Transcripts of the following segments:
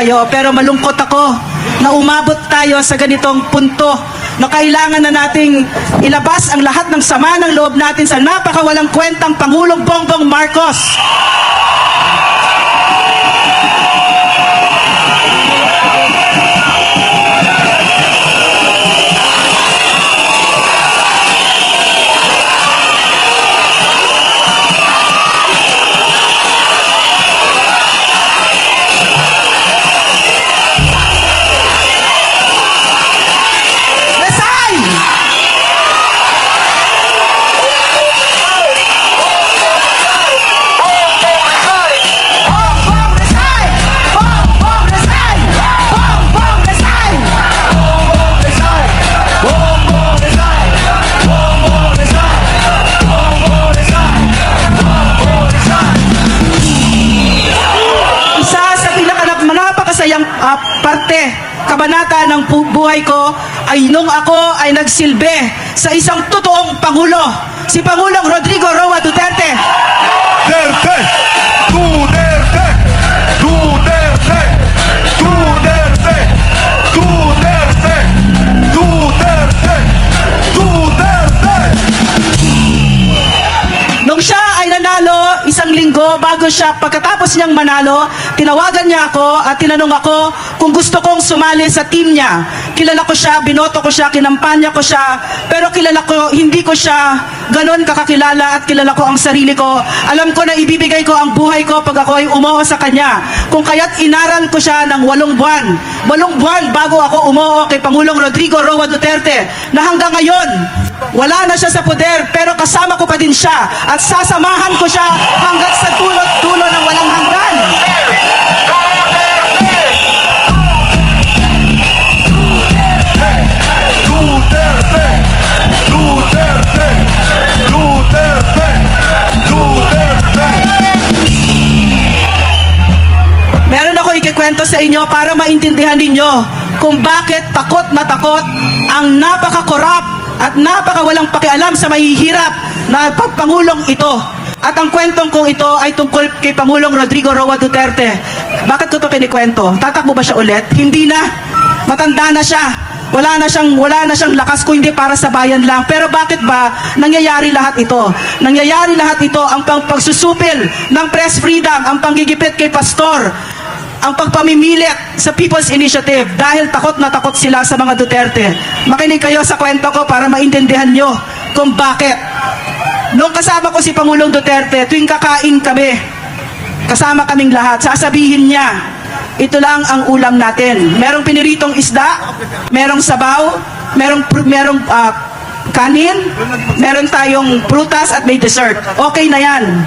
kayo, pero malungkot ako na umabot tayo sa ganitong punto na kailangan na nating ilabas ang lahat ng sama ng loob natin sa napakawalang kwentang Pangulong Bongbong Marcos. Ah, parte, kabanata ng buhay ko ay nung ako ay nagsilbi sa isang totoong Pangulo, si Pangulong Rodrigo Roa. Duterte! Duterte! Bago siya, pagkatapos niyang manalo, tinawagan niya ako at tinanong ako kung gusto kong sumali sa team niya. Kilala ko siya, binoto ko siya, kinampanya ko siya, pero kilala ko, hindi ko siya ganon kakakilala at kilala ko ang sarili ko. Alam ko na ibibigay ko ang buhay ko pag ako ay umuo sa kanya. Kung kaya't inaral ko siya ng walong buwan. Walong buwan bago ako umuo kay Pangulong Rodrigo Roa Duterte na hanggang ngayon, wala na siya sa poder pero kasama ko pa din siya at sasamahan ko siya hanggang sa dulot-dulo ng walang hanggan. Duterte! Duterte! Duterte! Duterte! Meron ako ikikwento sa inyo para maintindihan ninyo kung bakit takot na takot ang napaka-korap at napaka-walang pakialam sa mahihirap na pagpangulong ito. At ang kwentong kong ito ay tungkol kay Pangulong Rodrigo Roa Duterte. Bakit ko ito kinikwento? Tatakbo ba siya ulit? Hindi na. Matanda na siya. Wala na siyang wala na siyang lakas kung hindi para sa bayan lang. Pero bakit ba nangyayari lahat ito? Nangyayari lahat ito ang pang pagsusupil ng press freedom, ang panggigipit kay pastor, ang pagpamimilit sa People's Initiative dahil takot na takot sila sa mga Duterte. Makinig kayo sa kwento ko para maintindihan nyo kung bakit. Nung kasama ko si Pangulong Duterte, tuwing kakain kami, kasama kaming lahat, sasabihin niya, ito lang ang ulam natin. Merong piniritong isda, merong sabaw, merong, merong ah, kanin, meron tayong prutas at may dessert. Okay na yan.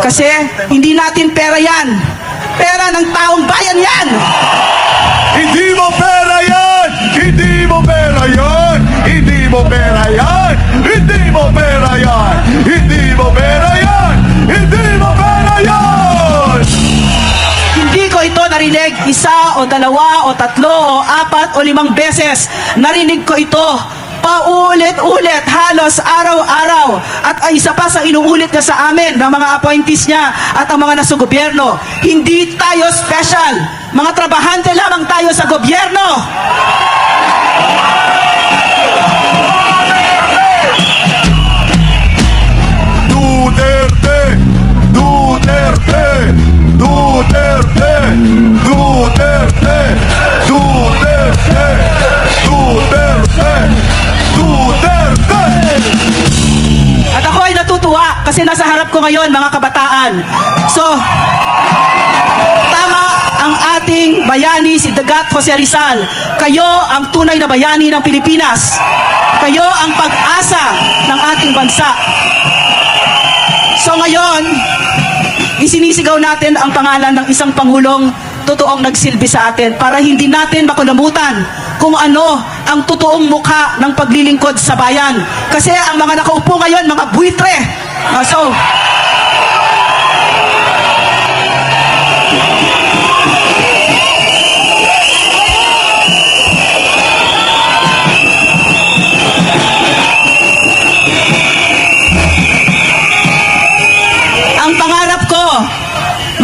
Kasi hindi natin pera yan. Pera ng taong bayan yan. Hindi mo pera yan! Hindi mo pera yan! Hindi mo pera yan! Hindi mo pera yan! Hindi mo pera yan! Hindi mo pera yan! Hindi ko ito narinig isa o dalawa o tatlo o apat o limang beses. Narinig ko ito paulit-ulit halos araw-araw at ay isa pa sa inuulit niya sa amin ng mga appointees niya at ang mga nasa gobyerno. Hindi tayo special. Mga trabahante lamang tayo sa gobyerno. Kabataan. So, tama ang ating bayani si Dagat Jose Rizal. Kayo ang tunay na bayani ng Pilipinas. Kayo ang pag-asa ng ating bansa. So ngayon, isinisigaw natin ang pangalan ng isang pangulong totoong nagsilbi sa atin para hindi natin makulamutan kung ano ang totoong mukha ng paglilingkod sa bayan. Kasi ang mga nakaupo ngayon, mga buitre. Ah, so,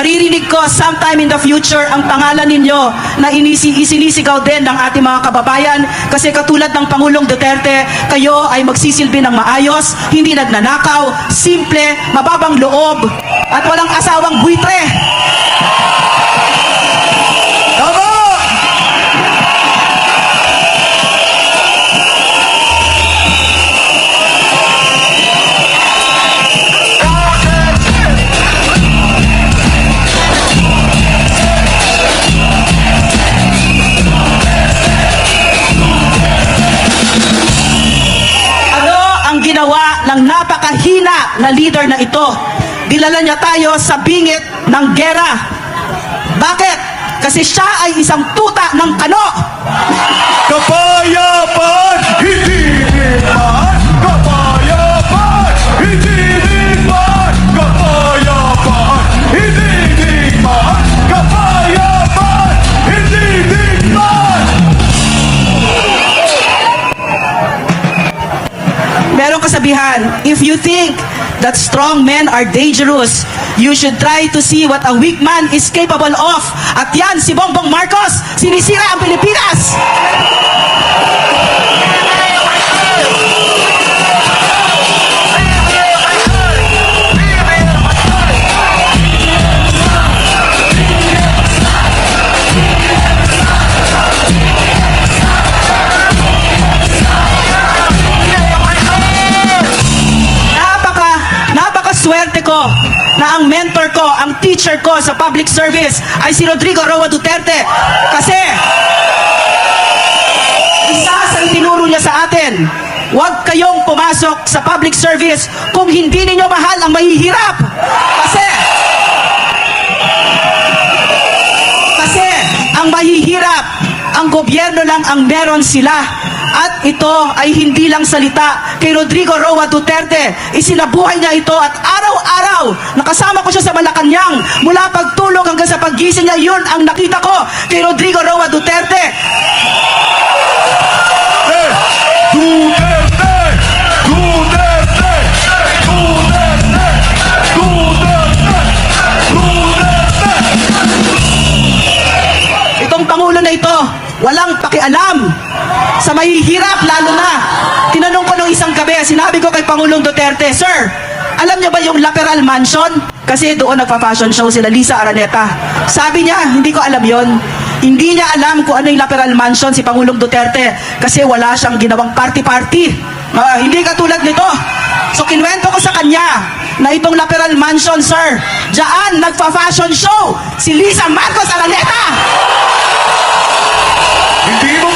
maririnig ko sometime in the future, ang pangalan ninyo na inisi, isinisigaw din ng ating mga kababayan kasi katulad ng Pangulong Duterte, kayo ay magsisilbi ng maayos, hindi nagnanakaw, simple, mababang loob, at walang asawang buitre. Leader na ito? Dilala niya tayo sa bingit ng gera. Bakit? Kasi siya ay isang tuta ng kano. Kapayapaan, hindi digmaan! Kapayapaan, hindi digmaan! Kapayapaan, hindi digmaan! Kapayapaan, hindi digmaan! Merong kasabihan, if you think that strong men are dangerous, you should try to see what a weak man is capable of. At yan, si Bongbong Marcos, sinisira ang Pilipinas! Teacher ko sa public service ay si Rodrigo Roa Duterte. Kasi, isa sa itinuro niya sa atin, huwag kayong pumasok sa public service kung hindi ninyo mahal ang mahihirap. Kasi, kasi ang mahihirap, ang gobyerno lang ang meron sila. At ito ay hindi lang salita kay Rodrigo Roa Duterte. Isinabuhay niya ito at araw-araw nakasama ko siya sa Malacanang. Mula pagtulog hanggang sa paggising niya, yun ang nakita ko kay Rodrigo Roa Duterte. Mahihirap lalo na. Tinanong ko nung isang gabi, sinabi ko kay Pangulong Duterte, Sir, alam niyo ba yung Lateral Mansion? Kasi doon nagpa-fashion show sila Lisa Araneta. Sabi niya, hindi ko alam yon. Hindi niya alam kung ano yung Lateral Mansion si Pangulong Duterte kasi wala siyang ginawang party-party. Ah, hindi katulad nito. So kinwento ko sa kanya na itong Lateral Mansion, sir, diyan nagpa-fashion show si Lisa Marcos Araneta. Hindi mo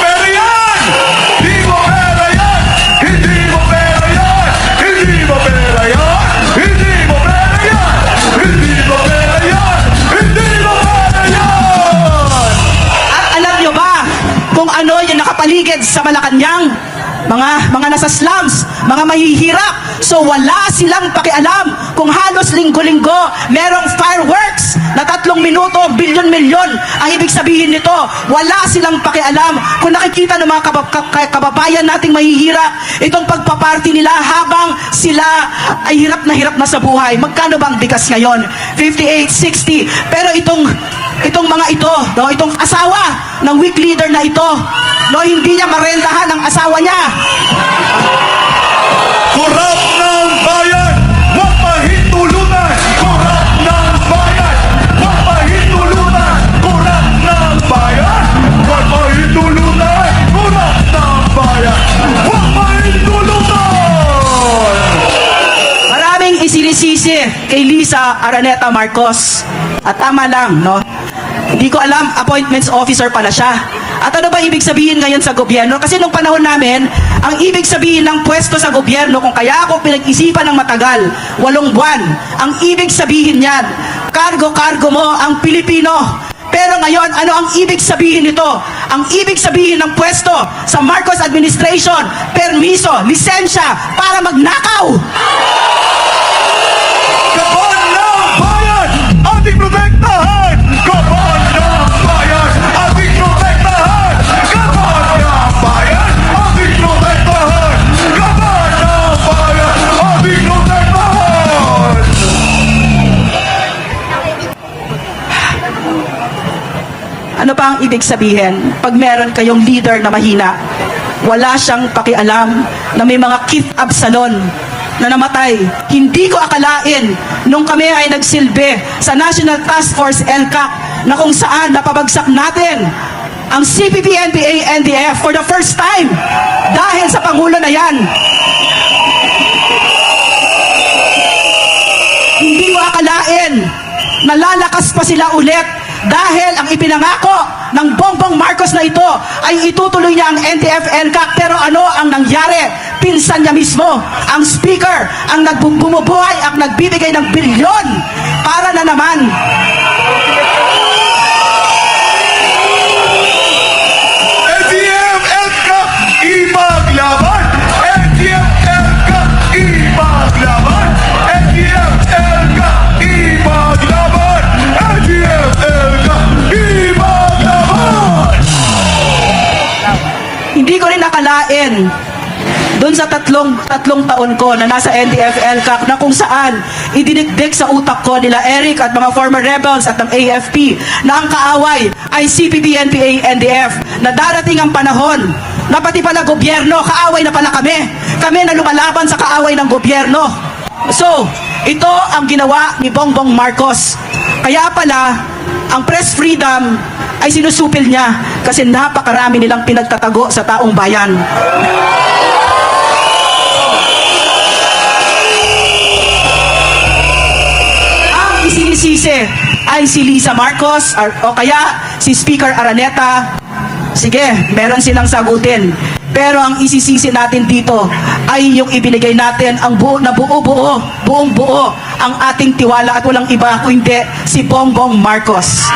nakapaligid sa Malacanang? Mga, mga nasa slums, mga mahihirap. So wala silang pakialam kung halos linggo-linggo merong fireworks na tatlong minuto, bilyon-milyon. Ang ibig sabihin nito, wala silang pakialam kung nakikita ng mga kabab- ka- ka- kababayan nating mahihirap itong pagpaparty nila habang sila ay hirap na hirap na sa buhay. Magkano bang bigas ngayon? 58, 60. Pero itong ito, no, itong asawa ng weak leader na ito, no, hindi niya marentahan ang asawa niya. Kurap ng bayan! Huwag mahintulutan! Kurap ng bayan! Huwag mahintulutan! Kurap ng bayan! Huwag mahintulutan! Kurap ng bayan! Huwag mahintulutan! Maraming isinisisi kay Lisa Araneta Marcos. At tama lang, no? Hindi ko alam, appointments officer pala siya. At ano ba ibig sabihin ngayon sa gobyerno? Kasi nung panahon namin, ang ibig sabihin ng pwesto sa gobyerno, kung kaya ako pinag-isipan ng matagal, walong buwan, ang ibig sabihin niyan, kargo-kargo mo ang Pilipino. Pero ngayon, ano ang ibig sabihin nito? Ang ibig sabihin ng pwesto sa Marcos administration, permiso, lisensya para magnakaw. Ibig sabihin pag meron kayong leader na mahina? Wala siyang pakialam na may mga Keith Absalon na namatay. Hindi ko akalain nung kami ay nagsilbi sa National Task Force LCAC na kung saan napabagsak natin ang CPP, NPA, NDF for the first time dahil sa Pangulo na yan. Hindi ko akalain na lalakas pa sila ulit dahil ang ipinangako ng Bongbong Marcos na ito ay itutuloy niya ang NTF NCAC pero ano ang nangyari? Pinsan niya mismo, ang speaker, ang nagbumubuhay at nagbibigay ng bilyon para na naman sa tatlong tatlong taon ko na nasa NDF LCAC na kung saan idinikdik sa utak ko nila Eric at mga former rebels at ng AFP na ang kaaway ay CPP, NPA, NDF na darating ang panahon na pati pala gobyerno, kaaway na pala kami. Kami na lumalaban sa kaaway ng gobyerno. So, ito ang ginawa ni Bongbong Marcos. Kaya pala, ang press freedom ay sinusupil niya kasi napakarami nilang pinagtatago sa taong bayan. Ang isinisisi ay si Lisa Marcos or, o kaya si Speaker Araneta. Sige, meron silang sagutin. Pero ang isisisi natin dito ay yung ibinigay natin ang buo na buo-buo, buong buo ang ating tiwala at walang iba kundi si Bongbong Marcos.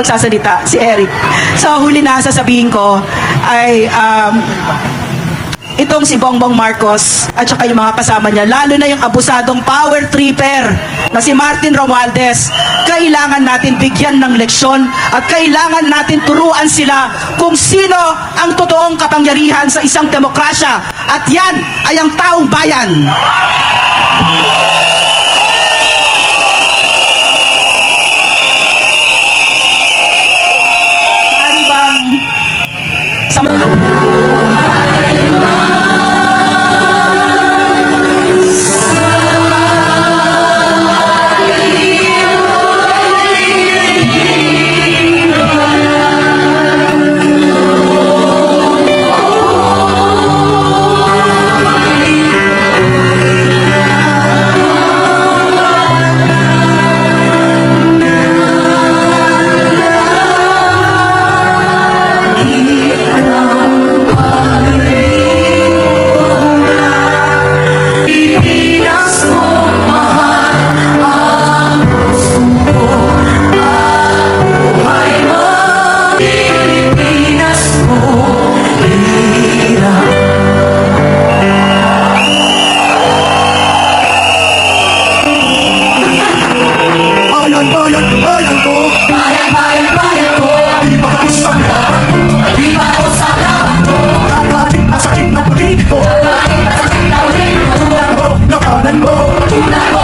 Magsasalita, si Eric. So, huli na sasabihin ko ay um, itong si Bongbong Marcos at saka yung mga kasama niya, lalo na yung abusadong power tripper na si Martin Romualdez, kailangan natin bigyan ng leksyon at kailangan natin turuan sila kung sino ang totoong kapangyarihan sa isang demokrasya at yan ay ang taong bayan. Sama 나와.